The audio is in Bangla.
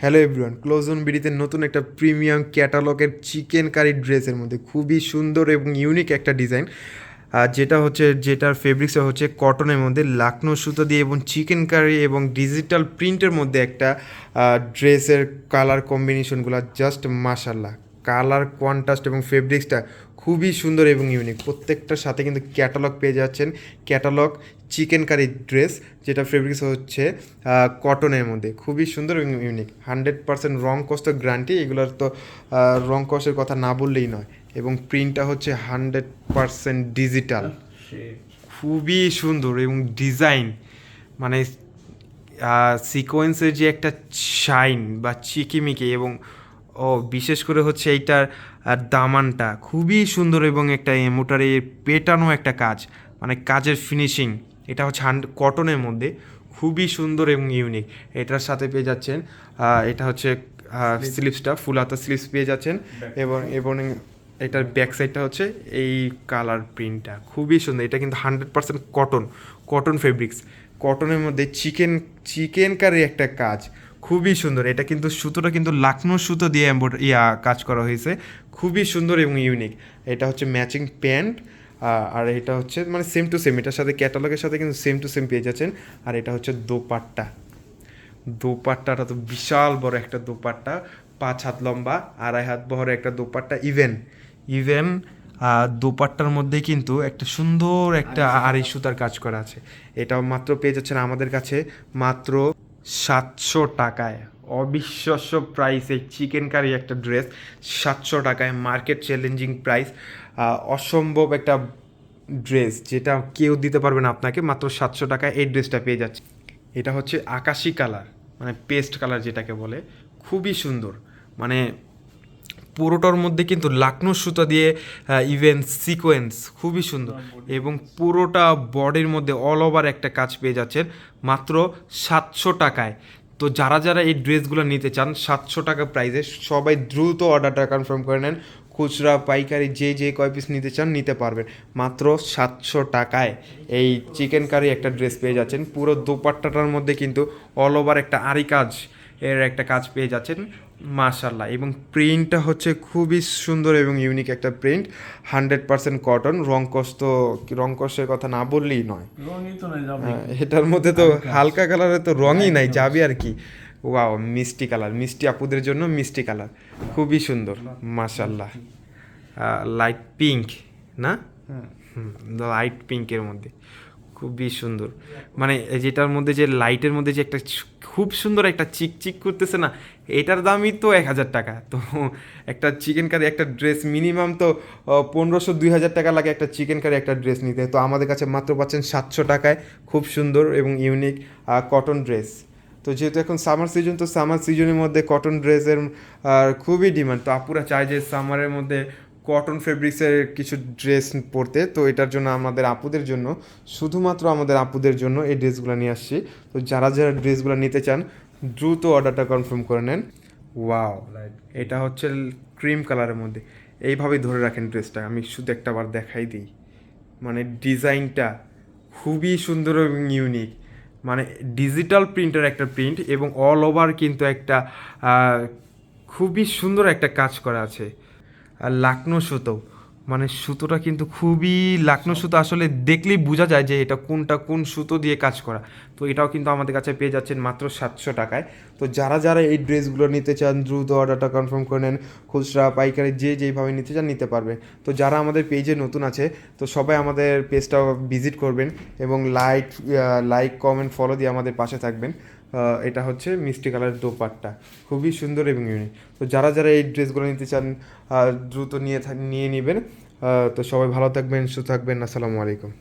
হ্যালো এভরিওয়ান ক্লোজন বিডিতে নতুন একটা প্রিমিয়াম ক্যাটালগের চিকেন কারি ড্রেসের মধ্যে। খুবই সুন্দর এবং ইউনিক একটা ডিজাইন আর যেটা হচ্ছে, যেটার ফেব্রিক্সটা হচ্ছে কটনের মধ্যে লাকনো সুতো দিয়ে এবং চিকেন কারি এবং ডিজিটাল প্রিন্টের মধ্যে একটা ড্রেসের কালার কম্বিনেশনগুলো জাস্ট মাশাল্লাহ কালার, কন্ট্রাস্ট এবং ফেব্রিক্সটা খুবই সুন্দর এবং ইউনিক প্রত্যেকটার সাথে কিন্তু ক্যাটালগ পেয়ে যাচ্ছেন। ক্যাটালগ চিকেন কারি ড্রেস যেটা ফেব্রিক্স হচ্ছে কটনের মধ্যে। খুবই সুন্দর এবং ইউনিক হান্ড্রেড পার্সেন্ট রং কস্ট গ্যারান্টি এগুলোর তো রং কস্টের কথা না বললেই নয়। এবং প্রিন্টটা হচ্ছে হান্ড্রেড পার্সেন্ট ডিজিটাল খুবই সুন্দর এবং ডিজাইন মানে সিকোয়েন্সের যে একটা শাইন বা চিকিমিকি এবং ও বিশেষ করে হচ্ছে এইটার দামানটা খুবই সুন্দর এবং একটা এমোটারে পেটানো একটা কাজ মানে কাজের ফিনিশিং এটা হচ্ছে হান্ড কটনের মধ্যে খুবই সুন্দর এবং ইউনিক এটার সাথে পেয়ে যাচ্ছেন এটা হচ্ছে স্লিপসটা ফুল হাতা স্লিপস পেয়ে যাচ্ছেন এবং এবং এটার ব্যাক সাইডটা হচ্ছে এই কালার প্রিন্টটা খুবই সুন্দর। এটা কিন্তু hundred percent cotton cotton fabrics কটনের মধ্যে চিকেন চিকেন কারি একটা কাজ। খুবই সুন্দর। এটা কিন্তু সুতোটা কিন্তু লাকনো সুতো দিয়ে ইয়া কাজ করা হয়েছে। খুবই সুন্দর এবং ইউনিক এটা হচ্ছে ম্যাচিং প্যান্ট আর এটা হচ্ছে মানে সেম টু সেম এটার সাথে ক্যাটালগের সাথে কিন্তু সেম টু সেম পেয়ে যাচ্ছেন। আর এটা হচ্ছে দোপাট্টা। দোপাট্টাটা তো বিশাল বড় একটা দোপাট্টা। পাঁচ হাত লম্বা, আড়াই হাত বহরে একটা দোপাট্টা। ইভেন ইভেন দোপাট্টার মধ্যে কিন্তু একটা সুন্দর একটা আড়াই সুতার কাজ করা আছে। এটাও মাত্র পেয়ে যাচ্ছেন আমাদের কাছে মাত্র সাতশো টাকায়। অবিশ্বাস্য প্রাইস এই চিকেন কারি একটা ড্রেস সাতশো টাকায় মার্কেট চ্যালেঞ্জিং প্রাইস অসম্ভব একটা ড্রেস যেটা কেউ দিতে পারবে না আপনাকে মাত্র সাতশো টাকায় এই ড্রেসটা পেয়ে যাচ্ছে। এটা হচ্ছে আকাশি কালার মানে পেস্ট কালার যেটাকে বলে খুবই সুন্দর। মানে পুরোটার মধ্যে কিন্তু লাকনো সুতা দিয়ে ইভেন সিকোয়েন্স খুবই সুন্দর। এবং পুরোটা বডির মধ্যে অল ওভার একটা কাজ পেয়ে যাচ্ছেন, মাত্র সাতশো টাকায়। তো যারা যারা এই ড্রেসগুলো নিতে চান, সাতশো টাকা প্রাইসে সবাই দ্রুত অর্ডারটা কনফার্ম করে নেন। খুচরা, পাইকারি, যে যে কয় পিস নিতে চান, নিতে পারবেন। মাত্র সাতশো টাকায় এই চিকেন কারি একটা ড্রেস পেয়ে যাচ্ছেন। পুরো দোপাট্টাটার মধ্যে কিন্তু অল ওভার একটা আরি কাজ এর একটা কাজ পেয়ে যাচ্ছেন মাশাল্লাহ এবং প্রিন্টটা হচ্ছে খুবই সুন্দর এবং ইউনিক একটা প্রিন্ট হান্ড্রেড পার্সেন্ট কটন রং তো রং কষ্টের কথা না বললেই নয়। রঙই তো নাই হ্যাঁ, এটার মধ্যে তো হালকা। কালারে তো রঙই নাই যাবে আর কি। ওয়াও মিষ্টি কালার মিষ্টি আপুদের জন্য মিষ্টি কালার খুবই সুন্দর মাশাল্লাহ লাইট পিঙ্ক না? হ্যাঁ। লাইট পিঙ্কের মধ্যে। খুবই সুন্দর। মানে যেটার মধ্যে যে লাইটের মধ্যে যে একটা খুব সুন্দর একটা চিক চিক করতেছে না, এটার দামই তো এক হাজার টাকা। তো একটা চিকেন কারি একটা ড্রেস মিনিমাম তো পনেরোশো, দুই হাজার টাকা লাগে একটা চিকেন কারি একটা ড্রেস নিতে। তো আমাদের কাছে মাত্র পাচ্ছেন সাতশো টাকায়, খুব সুন্দর এবং ইউনিক কটন ড্রেস তো যেহেতু এখন সামার সিজন তো সামার সিজনের মধ্যে কটন ড্রেসের খুবই ডিমান্ড তো আপুরা চায় যে সামারের মধ্যে কটন ফেব্রিক্সের কিছু ড্রেস পরতে। তো এটার জন্য আমাদের আপুদের জন্য শুধুমাত্র আমাদের আপুদের জন্য এই ড্রেসগুলো নিয়ে আসছি। তো যারা যারা ড্রেসগুলো নিতে চান দ্রুত অর্ডারটা কনফার্ম করে নেন। ওয়াও এটা হচ্ছে ক্রিম কালারের মধ্যে। এইভাবেই ধরে রাখেন ড্রেসটা আমি শুধু একটা বার দেখাই দিই। মানে ডিজাইনটা খুবই সুন্দর এবং ইউনিক মানে ডিজিটাল প্রিন্টের একটা প্রিন্ট এবং অল ওভার কিন্তু একটা খুবই সুন্দর একটা কাজ করা আছে। লাকনো সুতো। মানে সুতোটা কিন্তু খুবই লাকনো সুতো। আসলে দেখলেই বোঝা যায় যে এটা কোনটা কোন সুতো দিয়ে কাজ করা। তো এটাও কিন্তু আমাদের কাছে পেয়ে যাচ্ছেন মাত্র সাতশো টাকায়। তো যারা যারা এই ড্রেসগুলো নিতে চান দ্রুত অর্ডারটা কনফার্ম করে নেন। খুচরা পাইকারি যে যেইভাবে নিতে চান নিতে পারবেন। তো যারা আমাদের পেজে নতুন আছে তো সবাই আমাদের পেজটা ভিজিট করবেন এবং লাইক লাইক কমেন্ট ফলো দিয়ে আমাদের পাশে থাকবেন। এটা হচ্ছে মিষ্টি কালারের দোপাট্টা। খুবই সুন্দর এবং ইউনিক তো যারা যারা এই ড্রেসগুলো নিতে চান দ্রুত নিয়ে নিয়ে নেবেন। তো সবাই ভালো থাকবেন, সুস্থ থাকবেন। আসসালামু আলাইকুম।